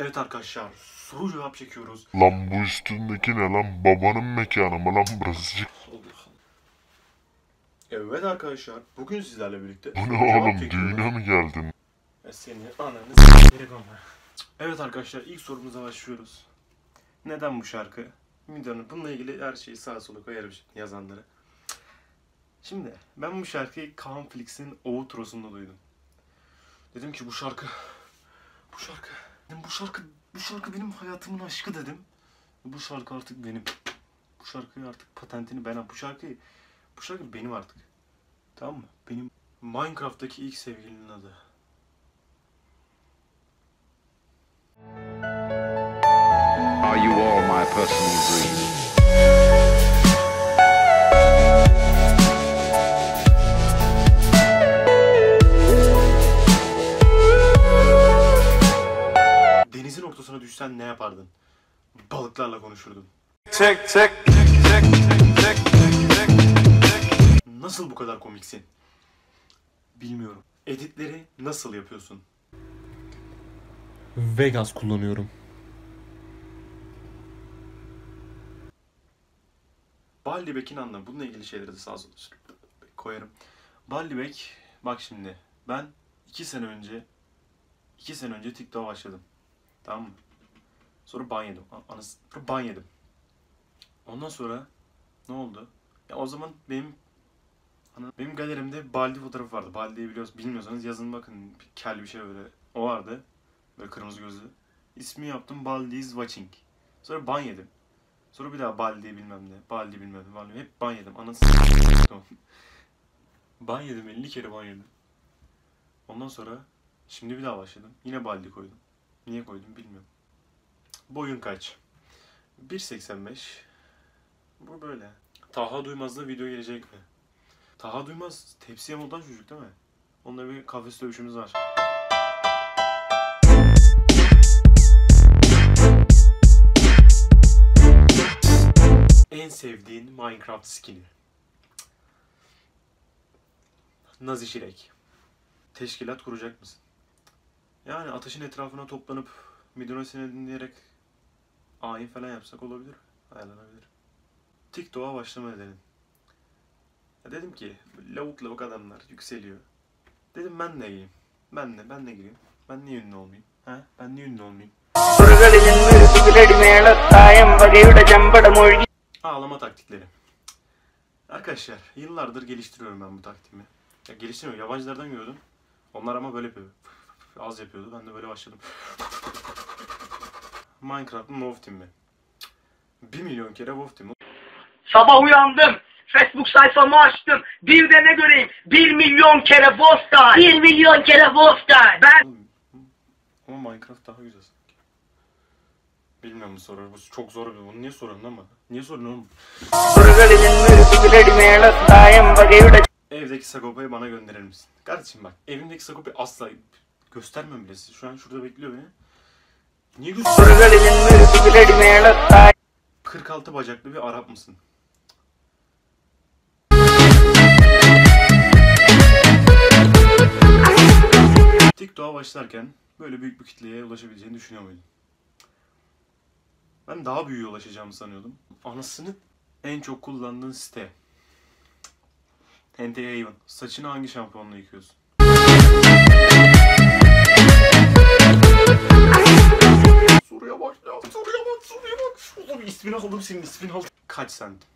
Evet arkadaşlar soru cevap çekiyoruz. Lan bu üstündeki ne lan? Babanın mekanı mı lan burası? Evet arkadaşlar bugün sizlerle birlikte Bu ne cevap oğlum? çekiyoruz. Düğüne mi geldin? Ya Senin ananı s**erim ama. Evet arkadaşlar ilk sorumuza başlıyoruz. Neden bu şarkı? Videonun bununla ilgili her şeyi sağa sola koyarım şimdi yazanlara. Şimdi ben bu şarkıyı Kaan Flix'in outro'sunda duydum. Dedim ki bu şarkı, bu şarkı, dedim bu şarkı, bu şarkı benim hayatımın aşkı dedim. Bu şarkı artık benim. Bu şarkıyı artık patentini ben bu şarkıyı, bu şarkı benim artık. Tamam mı? Benim Minecraft'taki ilk sevgilinin adı. Are you all my personal dreams? Düşsen ne yapardın? Balıklarla konuşurdun. Check, check, Nasıl bu kadar komiksin? Bilmiyorum. Editleri nasıl yapıyorsun? Vegas kullanıyorum. Baldibek'in anlamı. Bununla ilgili şeyleri de sağ sola koyarım. Baldibek, bak şimdi. Ben iki sene önce iki sene önce TikTok'a başladım. Tamam mı? Sonra ban yedim. Anası, ban yedim. Ondan sonra ne oldu? Ya o zaman benim Ana- Benim galerimde Baldi fotoğrafı vardı. Baldi'yi biliyoruz, bilmiyorsanız yazın bakın. Kel bir şey böyle. O vardı. Böyle kırmızı gözlü. İsmi yaptım Baldi is watching. Sonra ban yedim. Sonra bir daha Baldi bilmem ne. Baldi bilmem ne. Baldi. Hep ban yedim. Anasını ban yedim. 50 kere ban yedim. Ondan sonra şimdi bir daha başladım. Yine Baldi koydum. Niye koydum bilmiyorum. Boyun kaç? 1.85. Bu böyle. Taha Duymaz'da video gelecek mi? Taha Duymaz tepsiye moddan çocuk değil mi? Onunla bir kafes dövüşümüz var. En sevdiğin Minecraft skin'i? Nazi Şirek. Teşkilat kuracak mısın? Yani ateşin etrafına toplanıp Midoros'ini dinleyerek ayin falan yapsak olabilir. Ayarlanabilir. TikTok'a başlama nedenim. Ya dedim ki lavuk lavuk adamlar yükseliyor. Dedim ben de gireyim. Ben de, ben de gireyim. Ben niye ünlü olmayayım? Ha? Ben niye ünlü olmayayım? Ağlama taktikleri. Arkadaşlar yıllardır geliştiriyorum ben bu taktiğimi. Ya geliştirmiyorum. Yabancılardan gördüm. Onlar ama böyle yapıyor. Az yapıyordu. Ben de böyle başladım. Minecraft mı WoW mi? 1 milyon kere WoW mi? Sabah uyandım. Facebook sayfamı açtım. Bir de ne göreyim? 1 milyon kere WoW time. 1 milyon kere WoW time. Ben... Ama Minecraft daha güzel sanki. Bilmiyorum sorar. Bu çok zor. bir Bunu niye soruyorsun ama? Niye soruyorsun oğlum? Evdeki Sagopa'yı bana gönderir misin? Kardeşim bak evimdeki Sagopa'yı asla göstermem bile size. Şu an şurada bekliyor beni. Niye güzel? 46 bacaklı bir Arap mısın? TikTok'a başlarken böyle büyük bir kitleye ulaşabileceğini düşünüyor muydun? Ben daha büyüğe ulaşacağımı sanıyordum. Anasını en çok kullandığın site. Hente Saçını hangi şampuanla yıkıyorsun? ismini aldım senin ismini aldım. Kaç santim?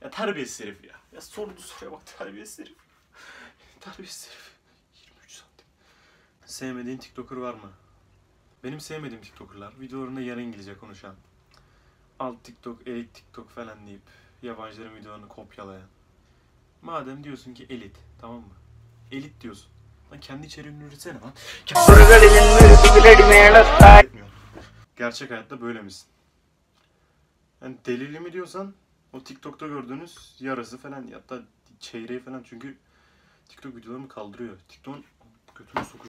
Ya terbiyesiz herif ya. Ya sorduğu soruya bak terbiyesiz herif. terbiyesiz herif. 23 santim. Sevmediğin TikToker var mı? Benim sevmediğim TikTokerlar videolarında yarı İngilizce konuşan, alt TikTok, elit TikTok falan deyip yabancıların videolarını kopyalayan. Madem diyorsun ki elit, tamam mı? Elit diyorsun. Lan kendi içeriğini üretsene lan. Gerçek hayatta böyle misin? Yani delili mi diyorsan o TikTok'ta gördüğünüz yarısı falan ya da çeyreği falan çünkü TikTok videolarımı kaldırıyor. TikTok'un götünü sokuyor.